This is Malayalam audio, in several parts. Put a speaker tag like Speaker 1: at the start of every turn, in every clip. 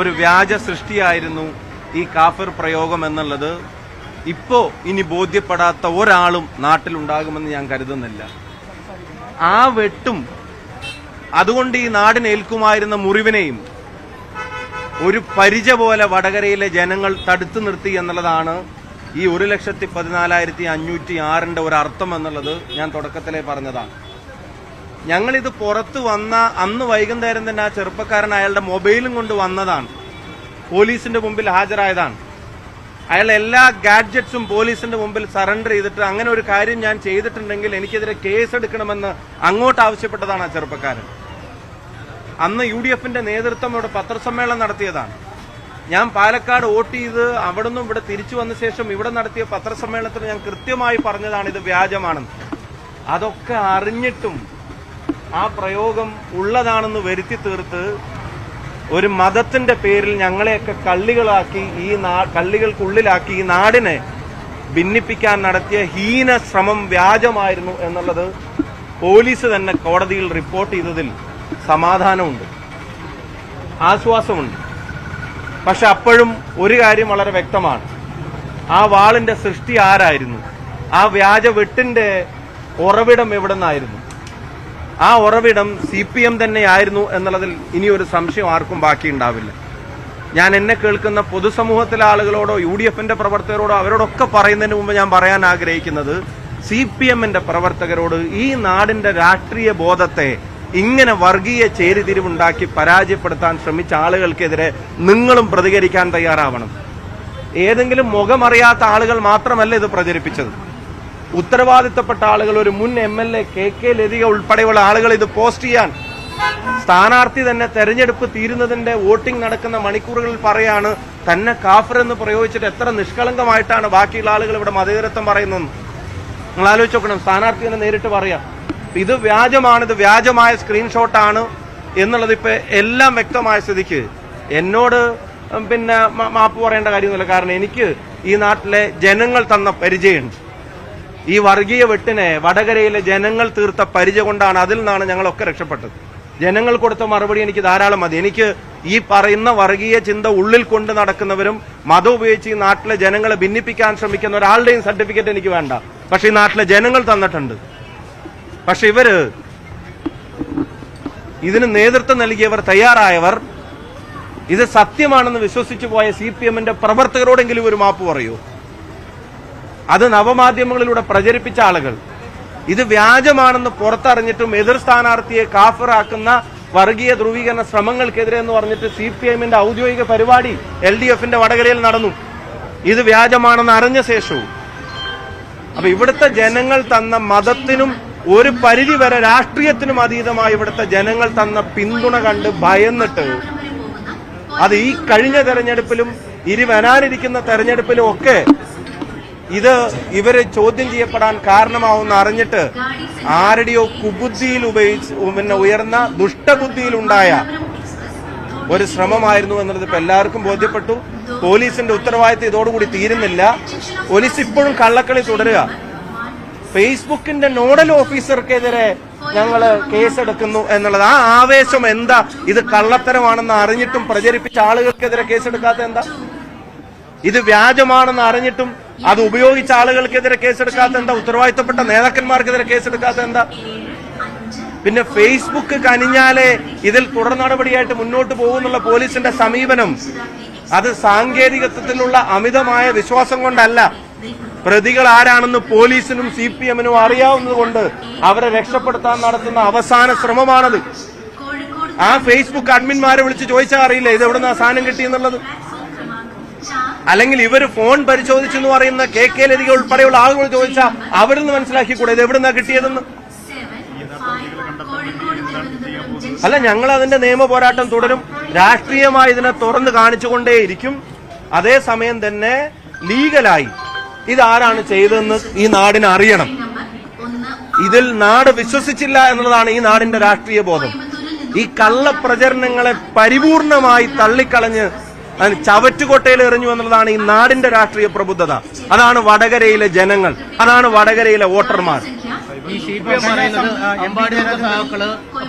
Speaker 1: ഒരു വ്യാജ സൃഷ്ടിയായിരുന്നു ഈ കാഫിർ പ്രയോഗം എന്നുള്ളത്. ഇപ്പോ ഇനി ബോധ്യപ്പെടാത്ത ഒരാളും നാട്ടിലുണ്ടാകുമെന്ന് ഞാൻ കരുതുന്നില്ല. ആ വെട്ടും അതുകൊണ്ട് ഈ നാടിന് ഏൽക്കുമായിരുന്ന മുറിവിനെയും ഒരു പരിച പോലെ വടകരയിലെ ജനങ്ങൾ തടുത്തു നിർത്തി എന്നുള്ളതാണ് ഈ ഒരു ലക്ഷത്തി പതിനാലായിരത്തി അഞ്ഞൂറ്റി ആറിന്റെ ഒരു അർത്ഥം എന്നുള്ളത് ഞാൻ തുടക്കത്തിലേ പറഞ്ഞതാണ്. ഞങ്ങളിത് പുറത്ത് വന്ന അന്ന് വൈകുന്നേരം തന്നെ ആ ചെറുപ്പക്കാരൻ അയാളുടെ മൊബൈലും കൊണ്ട് വന്നതാണ്. പോലീസിന്റെ മുമ്പിൽ ഹാജരായതാണ്. അയാൾ എല്ലാ ഗാഡ്ജറ്റ്സും പോലീസിന്റെ മുമ്പിൽ സറണ്ടർ ചെയ്തിട്ട് അങ്ങനെ ഒരു കാര്യം ഞാൻ ചെയ്തിട്ടുണ്ടെങ്കിൽ എനിക്കെതിരെ കേസ് എടുക്കണമെന്ന് അങ്ങോട്ട് ആവശ്യപ്പെട്ടതാണ് ആ ചെറുപ്പക്കാരൻ. അന്ന് യു ഡി എഫിന്റെ നേതൃത്വം ഇവിടെ പത്രസമ്മേളനം നടത്തിയതാണ്. ഞാൻ പാലക്കാട് വോട്ട് ചെയ്ത് അവിടെ നിന്നും ഇവിടെ തിരിച്ചു വന്ന ശേഷം ഇവിടെ നടത്തിയ പത്രസമ്മേളനത്തിൽ ഞാൻ കൃത്യമായി പറഞ്ഞതാണ് ഇത് വ്യാജമാണെന്ന്. അതൊക്കെ അറിഞ്ഞിട്ടും ആ പ്രയോഗം ഉള്ളതാണെന്ന് വരുത്തി തീർത്ത് ഒരു മതത്തിന്റെ പേരിൽ ഞങ്ങളെയൊക്കെ കള്ളികളാക്കി ഈ നാ കള്ളികൾക്കുള്ളിലാക്കി ഈ നാടിനെ ഭിന്നിപ്പിക്കാൻ നടത്തിയ ഹീന ശ്രമം വ്യാജമായിരുന്നു എന്നുള്ളത് പോലീസ് തന്നെ കോടതിയിൽ റിപ്പോർട്ട് ചെയ്തതിൽ സമാധാനമുണ്ട്. ആശ്വാസമുണ്ട്. പക്ഷെ അപ്പോഴും ഒരു കാര്യം വളരെ വ്യക്തമാണ്. ആ വാളിന്റെ സൃഷ്ടി ആരായിരുന്നു? ആ വ്യാജ വെട്ടിന്റെ ഉറവിടം എവിടെ നിന്നായിരുന്നു ആ ഉറവിടം സി പി എം തന്നെയായിരുന്നു എന്നുള്ളതിൽ ഇനി ഒരു സംശയം ആർക്കും ബാക്കിയുണ്ടാവില്ല. ഞാൻ എന്നെ കേൾക്കുന്ന പൊതുസമൂഹത്തിലെ ആളുകളോടോ യു ഡി എഫിന്റെ പ്രവർത്തകരോടോ അവരോടൊക്കെ പറയുന്നതിന് മുമ്പ് ഞാൻ പറയാൻ ആഗ്രഹിക്കുന്നത് സി പി എമ്മിന്റെ പ്രവർത്തകരോട് ഈ നാടിന്റെ രാഷ്ട്രീയ ബോധത്തെ ഇങ്ങനെ വർഗീയ ചേരിതിരിവുണ്ടാക്കി പരാജയപ്പെടുത്താൻ ശ്രമിച്ച ആളുകൾക്കെതിരെ നിങ്ങളും പ്രതികരിക്കാൻ തയ്യാറാവണം. ഏതെങ്കിലും മുഖമറിയാത്ത ആളുകൾ മാത്രമല്ല ഇത് പ്രചരിപ്പിച്ചത്. ഉത്തരവാദിത്തപ്പെട്ട ആളുകൾ ഒരു മുൻ M L A K K Lathika ഉൾപ്പെടെയുള്ള ആളുകൾ ഇത് പോസ്റ്റ് ചെയ്യാൻ സ്ഥാനാർത്ഥി തന്നെ തെരഞ്ഞെടുപ്പ് തീരുന്നതിന്റെ വോട്ടിംഗ് നടക്കുന്ന മണിക്കൂറുകളിൽ പറയാണ്. തന്നെ കാഫർ എന്ന് പ്രയോഗിച്ചിട്ട് എത്ര നിഷ്കളങ്കമായിട്ടാണ് ബാക്കിയുള്ള ആളുകൾ ഇവിടെ മതേതരത്വം പറയുന്നത് നിങ്ങൾ ആലോചിച്ച് നോക്കണം. സ്ഥാനാർത്ഥി തന്നെ നേരിട്ട് പറയാം. ഇത് വ്യാജമാണ് ഇത് വ്യാജമായ സ്ക്രീൻഷോട്ടാണ് എന്നുള്ളത് ഇപ്പൊ എല്ലാം വ്യക്തമായ സ്ഥിതിക്ക്. എന്നോട് പിന്നെ മാപ്പ് പറയേണ്ട കാര്യമൊന്നുമില്ല. കാരണം എനിക്ക് ഈ നാട്ടിലെ ജനങ്ങൾ തന്ന പരിചയമുണ്ട്. ഈ വർഗീയ വെട്ടിനെ വടകരയിലെ ജനങ്ങൾ തീർത്ത പരിചയ കൊണ്ടാണ് അതിൽ നിന്നാണ് ഞങ്ങളൊക്കെ രക്ഷപ്പെട്ടത്. ജനങ്ങൾ കൊടുത്ത മറുപടി എനിക്ക് ധാരാളം മതി. എനിക്ക് ഈ പറയുന്ന വർഗീയ ചിന്ത ഉള്ളിൽ കൊണ്ട് നടക്കുന്നവരും മതം ഉപയോഗിച്ച് ഈ നാട്ടിലെ ജനങ്ങളെ ഭിന്നിപ്പിക്കാൻ ശ്രമിക്കുന്ന ഒരാളുടെയും സർട്ടിഫിക്കറ്റ് എനിക്ക് വേണ്ട. പക്ഷെ ഈ നാട്ടിലെ ജനങ്ങൾ തന്നിട്ടുണ്ട്. പക്ഷെ ഇവർ ഇതിന് നേതൃത്വം നൽകിയവർ തയ്യാറായവർ. ഇത് സത്യമാണെന്ന് വിശ്വസിച്ചു പോയ സി പി എമ്മിന്റെ പ്രവർത്തകരോടെങ്കിലും ഒരു മാപ്പ് പറയൂ. അത് നവമാധ്യമങ്ങളിലൂടെ പ്രചരിപ്പിച്ച ആളുകൾ. ഇത് വ്യാജമാണെന്ന് പുറത്തറിഞ്ഞിട്ടും എതിർ സ്ഥാനാർത്ഥിയെ കാഫറാക്കുന്ന വർഗീയ ധ്രുവീകരണ ശ്രമങ്ങൾക്കെതിരെ എന്ന് പറഞ്ഞിട്ട് സി പി എമ്മിന്റെ ഔദ്യോഗിക പരിപാടി എൽ ഡി എഫിന്റെ വടകരയിൽ നടന്നു. ഇത് വ്യാജമാണെന്ന് അറിഞ്ഞ ശേഷവും. അപ്പൊ ഇവിടുത്തെ ജനങ്ങൾ തന്ന മതത്തിനും ഒരു പരിധി വരെ രാഷ്ട്രീയത്തിനും അതീതമായി ഇവിടുത്തെ ജനങ്ങൾ തന്ന പിന്തുണ കണ്ട് ഭയന്നിട്ട് അത് ഈ കഴിഞ്ഞ തെരഞ്ഞെടുപ്പിലും ഇനി വരാനിരിക്കുന്ന തെരഞ്ഞെടുപ്പിലും ഒക്കെ ഇത് ഇവരെ ചോദ്യം ചെയ്യപ്പെടാൻ കാരണമാവുമെന്ന് അറിഞ്ഞിട്ട് ആരുടെയോ കുബുദ്ധിയിൽ ഉപയോഗിച്ച് പിന്നെ ഉയർന്ന ദുഷ്ടബുദ്ധിയിലുണ്ടായ ഒരു ശ്രമമായിരുന്നു എന്നുള്ളത് ഇപ്പൊ എല്ലാവർക്കും ബോധ്യപ്പെട്ടു. പോലീസിന്റെ ഉത്തരവാദിത്തം ഇതോടുകൂടി തീരുന്നില്ല. പോലീസ് ഇപ്പോഴും കള്ളക്കളി തുടരുക. ഫേസ്ബുക്കിന്റെ നോഡൽ ഓഫീസർക്കെതിരെ ഞങ്ങൾ കേസെടുക്കുന്നു എന്നുള്ളത്. ആ ആവേശം എന്താ? ഇത് കള്ളത്തരമാണെന്ന് അറിഞ്ഞിട്ടും പ്രചരിപ്പിച്ച ആളുകൾക്കെതിരെ കേസെടുക്കാത്ത എന്താ? ഇത് വ്യാജമാണെന്ന് അറിഞ്ഞിട്ടും അത് ഉപയോഗിച്ച ആളുകൾക്കെതിരെ കേസെടുക്കാത്ത എന്താ? ഉത്തരവാദിത്തപ്പെട്ട നേതാക്കന്മാർക്കെതിരെ കേസെടുക്കാത്ത എന്താ? പിന്നെ ഫേസ്ബുക്ക് കനിഞ്ഞാലേ ഇതിൽ തുടർ നടപടിയായിട്ട് മുന്നോട്ട് പോകുന്നുള്ള പോലീസിന്റെ സമീപനം അത് സാങ്കേതികത്വത്തിലുള്ള അമിതമായ വിശ്വാസം കൊണ്ടല്ല. പ്രതികൾ ആരാണെന്ന് പോലീസിനും സി പി എമ്മിനും അറിയാവുന്നതുകൊണ്ട് അവരെ രക്ഷപ്പെടുത്താൻ നടത്തുന്ന അവസാന ശ്രമമാണത്. ആ ഫേസ്ബുക്ക് അഡ്മിന്മാരെ വിളിച്ച് ചോദിച്ചാൽ അറിയില്ല ഇത് എവിടെ നിന്ന് സാധനം കിട്ടിയെന്നുള്ളത്? അല്ലെങ്കിൽ ഇവർ ഫോൺ പരിശോധിച്ചു എന്ന് പറയുന്ന കെ കെ ലതിക ഉൾപ്പെടെയുള്ള ആളുകൾ ചോദിച്ചാൽ അവരിൽ നിന്ന് മനസ്സിലാക്കിക്കൂടെ ഇത് എവിടുന്നാ കിട്ടിയതെന്ന്? അല്ല ഞങ്ങൾ അതിന്റെ നിയമ പോരാട്ടം തുടരും. രാഷ്ട്രീയമായി ഇതിനെ തുറന്നു കാണിച്ചുകൊണ്ടേയിരിക്കും. അതേസമയം തന്നെ ലീഗലായി. ഇതാരാണ് ചെയ്തതെന്ന് ഈ നാടിന് അറിയണം. ഇതിൽ നാട് വിശ്വസിച്ചില്ല എന്നുള്ളതാണ് ഈ നാടിന്റെ രാഷ്ട്രീയ ബോധം. ഈ കള്ളപ്രചരണങ്ങളെ പരിപൂർണമായി തള്ളിക്കളഞ്ഞ് അതിന് ചവറ്റുകൊട്ടയിൽ എറിഞ്ഞു എന്നുള്ളതാണ് ഈ നാടിന്റെ രാഷ്ട്രീയ പ്രബുദ്ധത. അതാണ് വടകരയിലെ ജനങ്ങൾ അതാണ് വടകരയിലെ വോട്ടർമാർ.
Speaker 2: ഈ സി പി എം പറയുന്നത് അമ്പാടി സഹാക്കൾ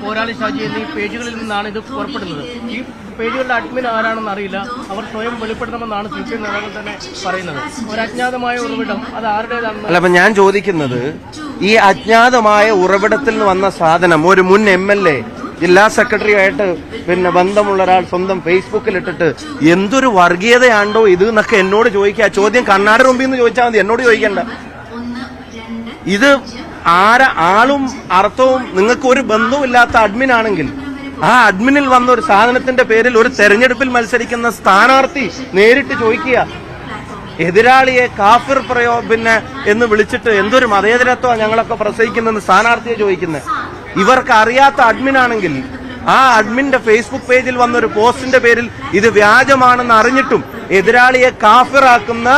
Speaker 2: പോരാളി ഷാജി എന്നീ പേജുകളിൽ നിന്നാണ് ഇത് പുറപ്പെടുന്നത്. ഈ പേജുകളുടെ അഡ്മിൻ ആരാണെന്ന് അറിയില്ല. അവർ സ്വയം വെളിപ്പെടുത്തണമെന്നാണ് സി പി എം നേതാക്കൾ തന്നെ പറയുന്നത്. ഒരു അജ്ഞാതമായ ഉറവിടം അത്
Speaker 1: അല്ല അപ്പൊ ഞാൻ ചോദിക്കുന്നത് ഈ അജ്ഞാതമായ ഉറവിടത്തിൽ നിന്ന് വന്ന സാധനം ഒരു മുൻ എം എൽ എ ജില്ലാ സെക്രട്ടറി ആയിട്ട് പിന്നെ ബന്ധമുള്ള ഒരാൾ സ്വന്തം ഫേസ്ബുക്കിൽ ഇട്ടിട്ട് എന്തൊരു വർഗീയതയാണ്ടോ ഇത് എന്നൊക്കെ എന്നോട് ചോദിക്കുക ചോദ്യം കണ്ണാടി മുമ്പിൽ നിന്ന് ചോദിച്ചാൽ മതി. എന്നോട് ചോദിക്കണ്ട. ഇത് ആര ആളും അർത്ഥവും നിങ്ങൾക്ക് ഒരു ബന്ധവുമില്ലാത്ത അഡ്മിൻ ആണെങ്കിൽ ആ അഡ്മിനിൽ വന്ന ഒരു സാധനത്തിന്റെ പേരിൽ ഒരു തെരഞ്ഞെടുപ്പിൽ മത്സരിക്കുന്ന സ്ഥാനാർത്ഥി നേരിട്ട് ചോദിക്കുക. എതിരാളിയെ കാഫിർ പ്രയോ പിന്നെ എന്ന് വിളിച്ചിട്ട് എന്തൊരു മതേതരത്വമാണ് ഞങ്ങളൊക്കെ പ്രസവിക്കുന്നതെന്ന് സ്ഥാനാർത്ഥിയെ ചോദിക്കുന്നത് ഇവർക്ക് അറിയാത്ത അഡ്മിൻ ആണെങ്കിൽ ആ അഡ്മിന്റെ ഫേസ്ബുക്ക് പേജിൽ വന്ന ഒരു പോസ്റ്റിന്റെ പേരിൽ ഇത് വ്യാജമാണെന്ന് അറിഞ്ഞിട്ടും എതിരാളിയെ കാഫിറാക്കുന്ന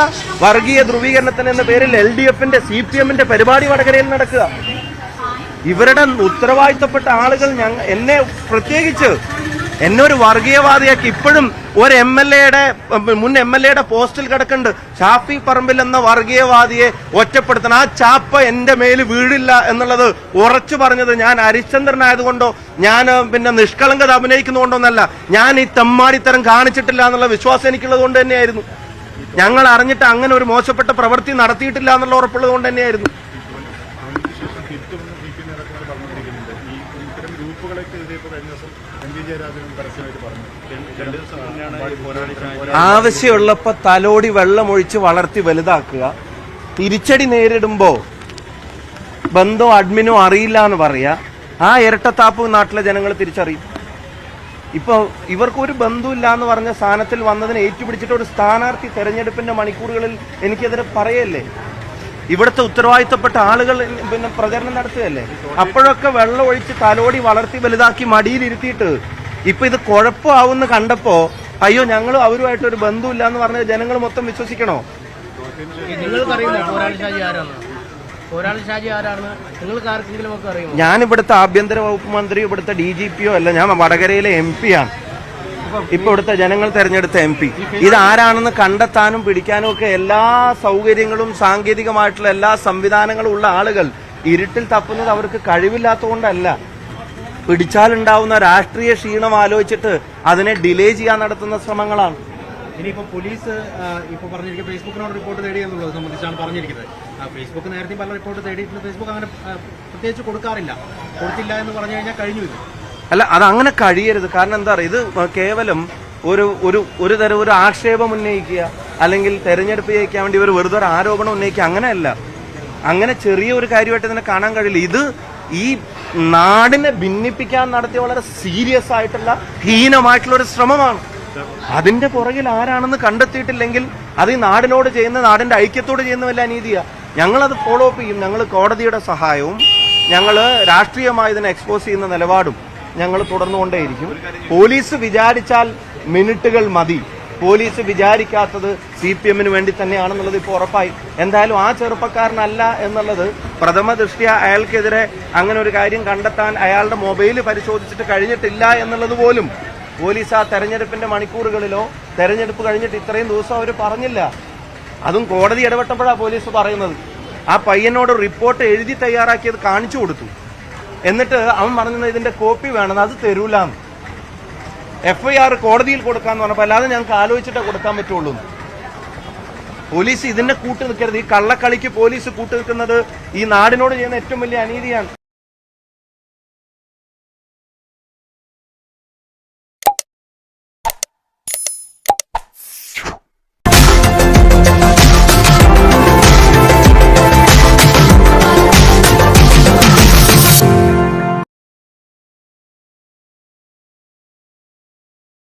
Speaker 1: വർഗീയ ധ്രുവീകരണത്തിന് എന്ന പേരിൽ എൽ ഡി എഫിന്റെ സി പി എമ്മിന്റെ പരിപാടി വടകരയിൽ നടക്കുക. ഇവരുടെ ഉത്തരവാദിത്തപ്പെട്ട ആളുകൾ എന്നെ പ്രത്യേകിച്ച് എന്നെ ഒരു വർഗീയവാദിയാക്കി ഇപ്പോഴും ഒരു എം എൽ എയുടെ മുൻ എം എൽ എയുടെ പോസ്റ്റിൽ കിടക്കുന്നുണ്ട്. ഷാഫി പറമ്പിൽ എന്ന വർഗീയവാദിയെ ഒറ്റപ്പെടുത്തണം. ആ ചാപ്പ എന്റെ മേൽ വീഴില്ല എന്നുള്ളത് ഉറച്ചു പറഞ്ഞത് ഞാൻ ഹരിശ്ചന്ദ്രനായതുകൊണ്ടോ ഞാൻ പിന്നെ നിഷ്കളങ്കത അഭിനയിക്കുന്നതുകൊണ്ടോന്നല്ല. ഞാൻ ഈ തെമ്മാടിത്തരം കാണിച്ചിട്ടില്ല എന്നുള്ള വിശ്വാസം എനിക്കുള്ളത് കൊണ്ട് തന്നെയായിരുന്നു. ഞങ്ങൾ അറിഞ്ഞിട്ട് അങ്ങനെ ഒരു മോശപ്പെട്ട പ്രവൃത്തി നടത്തിയിട്ടില്ല എന്നുള്ള ഉറപ്പുള്ളത് കൊണ്ട് തന്നെയായിരുന്നു
Speaker 3: ഗ്രൂപ്പുകളൊക്കെ കഴിഞ്ഞ ദിവസം
Speaker 1: ആവശ്യമുള്ളപ്പോ തലോടി വെള്ളമൊഴിച്ച് വളർത്തി വലുതാക്കുക. തിരിച്ചടി നേരിടുമ്പോ ബന്ധോ അഡ്മിനോ അറിയില്ല എന്ന് പറയാ. ആ ഇരട്ടത്താപ്പ് നാട്ടിലെ ജനങ്ങൾ തിരിച്ചറിയും. ഇപ്പൊ ഇവർക്ക് ഒരു ബന്ധമില്ല എന്ന് പറഞ്ഞ സ്ഥാനത്തിൽ വന്നതിനെ ഏറ്റുപിടിച്ചിട്ട് ഒരു സ്ഥാനാർത്ഥി തെരഞ്ഞെടുപ്പിന്റെ മണിക്കൂറുകളിൽ എനിക്കെതിരെ പറയല്ലേ? ഇവിടുത്തെ ഉത്തരവാദിത്തപ്പെട്ട ആളുകൾ പിന്നെ പ്രചരണം നടത്തുകയല്ലേ? അപ്പോഴൊക്കെ വെള്ളം ഒഴിച്ച് തലോടി വളർത്തി വലുതാക്കി മടിയിലിരുത്തിയിട്ട് ഇപ്പൊ ഇത് കുഴപ്പമാവുമെന്ന് കണ്ടപ്പോ അയ്യോ ഞങ്ങളും അവരുമായിട്ട് ഒരു ബന്ധമില്ല എന്ന് പറഞ്ഞ ജനങ്ങൾ മൊത്തം വിശ്വസിക്കണോ? ഞാൻ ഇവിടുത്തെ ആഭ്യന്തര വകുപ്പ് മന്ത്രി ഇവിടുത്തെ ഡി ജി പിയോ അല്ല ഞാൻ വടകരയിലെ എം പി ആണ്. ഇപ്പൊ ഇവിടുത്തെ ജനങ്ങൾ തെരഞ്ഞെടുത്ത എം പി. ഇത് ആരാണെന്ന് കണ്ടെത്താനും പിടിക്കാനും ഒക്കെ എല്ലാ സൗകര്യങ്ങളും സാങ്കേതികമായിട്ടുള്ള എല്ലാ സംവിധാനങ്ങളും ഉള്ള ആളുകൾ ഇരുട്ടിൽ തപ്പുന്നത് അവർക്ക് കഴിവില്ലാത്തതുകൊണ്ടല്ല. പിടിച്ചാലുണ്ടാവുന്ന രാഷ്ട്രീയ ക്ഷീണം ആലോചിച്ചിട്ട് അതിനെ ഡിലേ ചെയ്യാൻ നടത്തുന്ന ശ്രമങ്ങളാണ്.
Speaker 4: ഇനിയിപ്പോ പോലീസ് ഇപ്പൊ പറഞ്ഞിരിക്കുന്നത് ഫേസ്ബുക്കിനോട് റിപ്പോർട്ട് തേടി എന്നുള്ളത് സംബന്ധിച്ചാണ് പറഞ്ഞിരിക്കുന്നത്. ഫേസ്ബുക്ക് നേരത്തെ പല റിപ്പോർട്ട് തേടിയിട്ടുണ്ട് ഫേസ്ബുക്ക് അങ്ങനെ പ്രത്യേകിച്ച് കൊടുക്കാറില്ല. കൊടുത്തില്ല എന്ന് പറഞ്ഞു കഴിഞ്ഞാൽ കഴിഞ്ഞു ഇത്.
Speaker 1: അല്ല അത് അങ്ങനെ കഴിയരുത്. കാരണം എന്താ പറയുക ഇത് കേവലം ഒരു ഒരു ഒരു തരം ഒരു ആക്ഷേപം ഉന്നയിക്കുക അല്ലെങ്കിൽ തെരഞ്ഞെടുപ്പ് ജയിക്കാൻ വേണ്ടി ഒരു വെറുതെ ഒരു ആരോപണം ഉന്നയിക്കുക അങ്ങനെയല്ല. അങ്ങനെ ചെറിയ ഒരു കാര്യമായിട്ട് ഇതിനെ കാണാൻ കഴിയില്ല. ഇത് ഈ നാടിനെ ഭിന്നിപ്പിക്കാൻ നടത്തിയ വളരെ സീരിയസ് ആയിട്ടുള്ള ഹീനമായിട്ടുള്ള ഒരു ശ്രമമാണ്. അതിന്റെ പുറകിൽ ആരാണെന്ന് കണ്ടെത്തിയിട്ടില്ലെങ്കിൽ അത് ഈ നാടിനോട് ചെയ്യുന്ന നാടിന്റെ ഐക്യത്തോട് ചെയ്യുന്ന വല്ല അനീതിയാ. ഞങ്ങളത് ഫോളോ അപ്പ് ചെയ്യും. ഞങ്ങൾ കോടതിയുടെ സഹായവും ഞങ്ങൾ രാഷ്ട്രീയമായി ഇതിനെ എക്സ്പോസ് ചെയ്യുന്ന നിലപാടും. ഞങ്ങൾ തുടർന്നുകൊണ്ടേയിരിക്കും. പോലീസ് വിചാരിച്ചാൽ മിനിറ്റുകൾ മതി. പോലീസ് വിചാരിക്കാത്തത് സി പി എമ്മിന് വേണ്ടി തന്നെയാണെന്നുള്ളത് ഇപ്പോൾ ഉറപ്പായി. എന്തായാലും ആ ചെറുപ്പക്കാരനല്ല എന്നുള്ളത് പ്രഥമ ദൃഷ്ടിയ അയാൾക്കെതിരെ അങ്ങനെ ഒരു കാര്യം കണ്ടെത്താൻ അയാളുടെ മൊബൈൽ പരിശോധിച്ചിട്ട് കഴിഞ്ഞിട്ടില്ല എന്നുള്ളത് പോലും പോലീസ് ആ തെരഞ്ഞെടുപ്പിന്റെ മണിക്കൂറുകളിലോ തെരഞ്ഞെടുപ്പ് കഴിഞ്ഞിട്ട് ഇത്രയും ദിവസം അവർ പറഞ്ഞില്ല. അതും കോടതി ഇടപെട്ടപ്പോഴാണ് പോലീസ് പറയുന്നത്. ആ പയ്യനോട് റിപ്പോർട്ട് എഴുതി തയ്യാറാക്കിയത് കാണിച്ചു കൊടുത്തു. എന്നിട്ട് അവൻ പറഞ്ഞത് ഇതിന്റെ കോപ്പി വേണം അത് തരൂലാന്ന്. എഫ് ഐ ആർ കോടതിയിൽ കൊടുക്കാന്ന് പറഞ്ഞപ്പോൾ അല്ലാതെ ഞങ്ങൾക്ക് ആലോചിച്ചിട്ടേ കൊടുക്കാൻ പറ്റുള്ളൂ. പോലീസ് ഇതിന്റെ കൂട്ട് നിൽക്കരുത്. ഈ കള്ളക്കളിക്ക് പോലീസ് കൂട്ടു നിൽക്കുന്നത് ഈ നാടിനോട് ചെയ്യുന്ന ഏറ്റവും വലിയ അനീതിയാണ്.